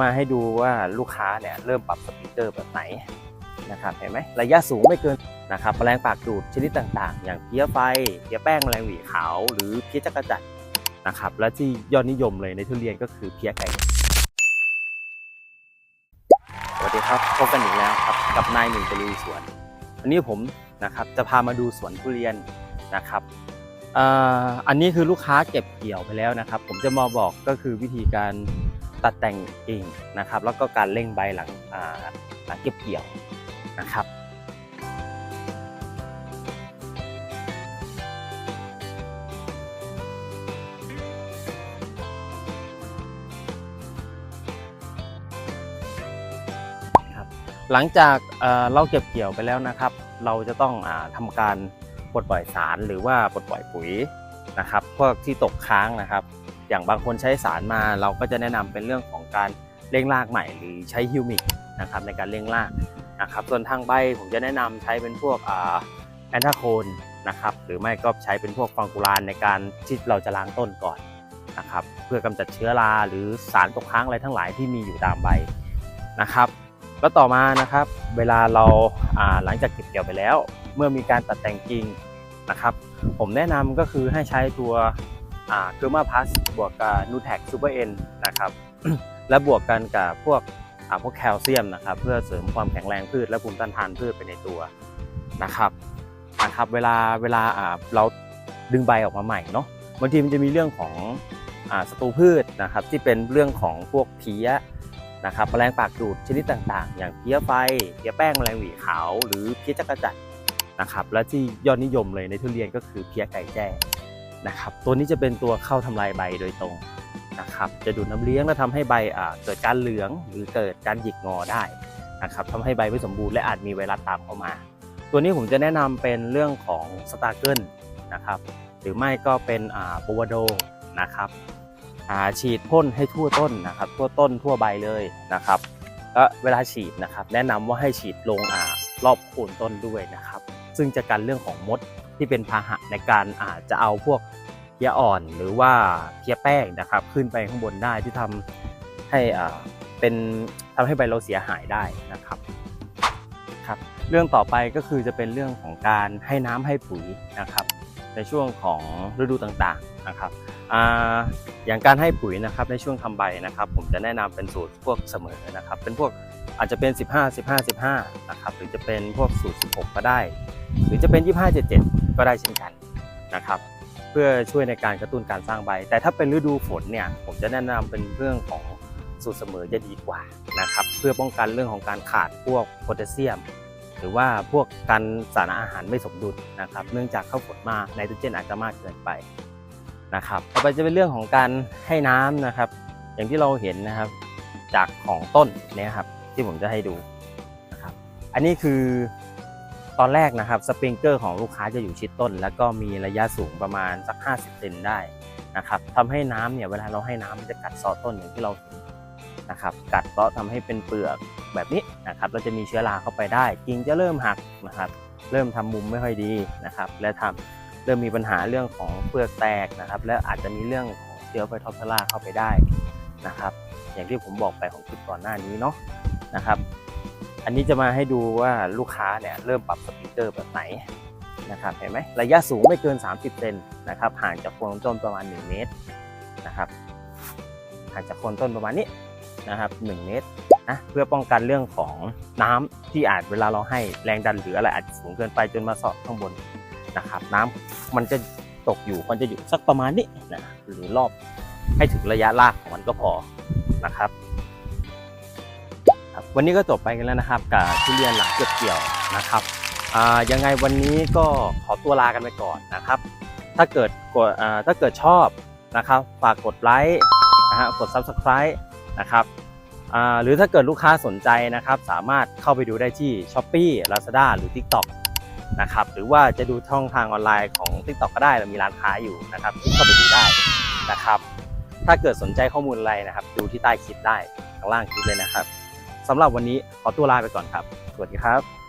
มาให้ดูว่าลูกค้าเนี่ยเริ่มปรับสปีกเกอร์แบบไหนนะครับเห็นไหมระยะสูงไม่เกินนะครับแมลงปากดูดชนิดต่างๆ อย่างเพี้ยไฟเพี้ยแป้งแมลงหวีขาว หรือเพี้ยจักรจั่นนะครับและที่ยอดนิยมเลยในทุเรียนก็คือเพี้ยไก่สวัสดีครับพบกันอีกแล้วครับกับนายหนึ่งตะลุยสวนวันนี้ผมนะครับจะพามาดูสวนทุเรียนนะครับอ่ออันนี้คือลูกค้าเก็บเกี่ยวไปแล้วนะครับ ผมจะมาบอกก็คือวิธีการ ตัดแต่งกิ่งนะครับ แล้วก็การเร่งใบหลังหลังเก็บเกี่ยวนะครับหลังจากเอ่อเราเก็บเกี่ยวไปแล้วนะครับ เราจะต้องอาทำการปลดปล่อยสารหรือว่าปลดปล่อยปุ๋ยนะครับ พวกที่ตกค้างนะครับ อย่างบางคนใช้สารมาเราก็จะแนะนำเป็นเรื่องของการเร่งรากใหม่หรือใช้ฮิวมิกนะครับในการเร่งรากนะครับส่วนทางใบผมจะแนะนำใช้เป็นพวกแอนทาโคนนะครับหรือไม่ก็ใช้เป็นพวกฟังกูลานในการที่เราจะล้างต้นก่อนนะครับเพื่อกำจัดเชื้อราหรือสารตกค้างอะไรทั้งหลายที่มีอยู่ตามใบนะครับแล้วต่อมานะครับเวลาเราาหลังจากเก็บเกี่ยวไปแล้ว เมื่อมีการตัดแต่งกิ่งนะครับ ผมแนะนำก็คือให้ใช้ตัว เกอร์มาพัสบวกกับนูแท็กซูเปอร์เอ็นนะครับและบวกกันกับพวกอ่าพวกแคลเซียมนะครับเพื่อเสริมความแข็งแรงพืชและภูมิต้านทานพืชไปในตัวนะครับนะครับเวลาเวลาอ่าเราดึงใบออกมาใหม่เนาะบางทีมันจะมีเรื่องของอ่าศัตรูพืชนะครับที่เป็นเรื่องของพวกเพี้ยนะครับแมลงปากดูดชนิดต่างๆ อย่างเพี้ยไฟเพี้ยแป้งแมลงหวีขาว หรือเพี้ยจักรจั่นนะครับและที่ยอดนิยมเลยในทุเรียนก็คือเพี้ยไก่แจ้ นะครับ ตัวนี้จะเป็นตัวเข้าทำลายใบโดยตรงนะครับ จะดูดน้ำเลี้ยงและทำให้ใบเกิดการเหลืองหรือเกิดการหยิกงอได้นะครับทำให้ใบไม่สมบูรณ์และอาจมีไวรัสตามเข้ามา ตัวนี้ผมจะแนะนำเป็นเรื่องของสตาร์เกิลนะครับ หรือไม่ก็เป็นอ่าโปวโดนะครับอาฉีดพ่นให้ทั่วต้นนะครับ ทั่วต้นทั่วใบเลยนะครับแล้วเวลาฉีดนะครับ แนะนำว่าให้ฉีดลงอ่ารอบโคนต้นด้วยนะครับ ซึ่งจะกันเรื่องของมด ที่เป็นพาหะในการอาจจะเอาพวกเพี้ยอ่อนหรือว่าเพี้ยแป้งนะครับ ขึ้นไปข้างบนได้ที่ทำให้อ่าเป็นทำให้ใบเราเสียหายได้นะครับครับ เรื่องต่อไปก็คือจะเป็นเรื่องของการให้น้ำให้ปุ๋ยนะครับ ในช่วงของฤดูต่างๆนะครับอ่าอย่างการให้ปุ๋ยนะครับในช่วงทำใบนะครับ ผมจะแนะนำเป็นสูตรพวกเสมอนะครับ เป็นพวกอาจจะเป็น 15 15 15นะครับหรือจะเป็นพวกสูตร 16 ก็ได้ หรือจะเป็น 25 77 ก็ได้เช่นกันนะครับ เพื่อช่วยในการกระตุ้นการสร้างใบ แต่ถ้าเป็นฤดูฝนเนี่ยผมจะแนะนำเป็นเรื่องของสูตรเสมอจะดีกว่านะครับ เพื่อป้องกันเรื่องของการขาดพวกโพแทสเซียม หรือว่าพวกการสารอาหารไม่สมดุลนะครับ เนื่องจากข้าวฝนมากไนโตรเจนอาจจะมากเกินไปนะครับต่อไปจะเป็นเรื่องของการให้น้ำนะครับ อย่างที่เราเห็นนะครับจากของต้นเนี่ยครับที่ผมจะให้ดูนะครับ อันนี้คือ ตอนแรกนะครับสปริงเกอร์ของลูกค้าจะอยู่ชิดต้น แล้วก็มีระยะสูงประมาณสัก 50เซนได้นะครับทำให้น้ำเนี่ยเวลาเราให้น้ำมันจะกัดเซาะต้นอย่างที่เราเห็นนะครับกัดเซาะทำให้เป็นเปลือกแบบนี้นะครับเราจะมีเชื้อราเข้าไปได้กิ่งจะเริ่มหักนะครับเริ่มทำมุมไม่ค่อยดีนะครับและทำเริ่มมีปัญหาเรื่องของเปลือกแตกนะครับและอาจจะมีเรื่องของเชื้อไฟทอปเทอร่าเข้าไปได้นะครับอย่างที่ผมบอกไปของคลิปก่อนหน้านี้เนาะนะครับ อันนี้จะมาให้ดูว่าลูกค้าเนี่ยเริ่มปรับสปีกเกอร์แบบไหนนะครับเห็นไหมระยะสูงไม่เกิน 30เซนนะครับห่างจากโคนต้นประมาณ 1 เมตรนะครับห่างจากโคนต้นประมาณนี้นะครับ1เมตรนะเพื่อป้องกันเรื่องของน้ำที่อาจเวลาเราให้แรงดันหรืออะไรอาจจะสูงเกินไปจนมาสาะข้างบนนะครับน้ำมันจะตกอยู่มันจะอยู่สักประมาณนี้นะหรือรอบให้ถึงระยะรากของมันก็พอนะครับ วันนี้ก็จบไปกันแล้วนะครับกับทุเรียนหลังเก็บเกี่ยวนะครับอ่ายังไงวันนี้ก็ขอตัวลากันไปก่อนนะครับ ถ้าเกิดกดอ่าถ้าเกิดชอบนะครับฝากกดไลค์นะฮะกด Subscribe นะครับอ่าหรือถ้าเกิดลูกค้าสนใจนะครับ สามารถเข้าไปดูได้ที่ s h อ p e e Lazada หรือ TikTok นะครับหรือว่าจะดูช่องทางออนไลน์ของ TikTok ก็ได้เรามีร้านค้าอยู่นะครับที่เข้าไปดูได้นะครับ ถ้าเกิดสนใจข้อมูลอะไรนะครับ ดูที่ใต้คลิปได้ข้างล่างคลิปเลยนะครับ สำหรับวันนี้ขอตัวลาไปก่อนครับ สวัสดีครับ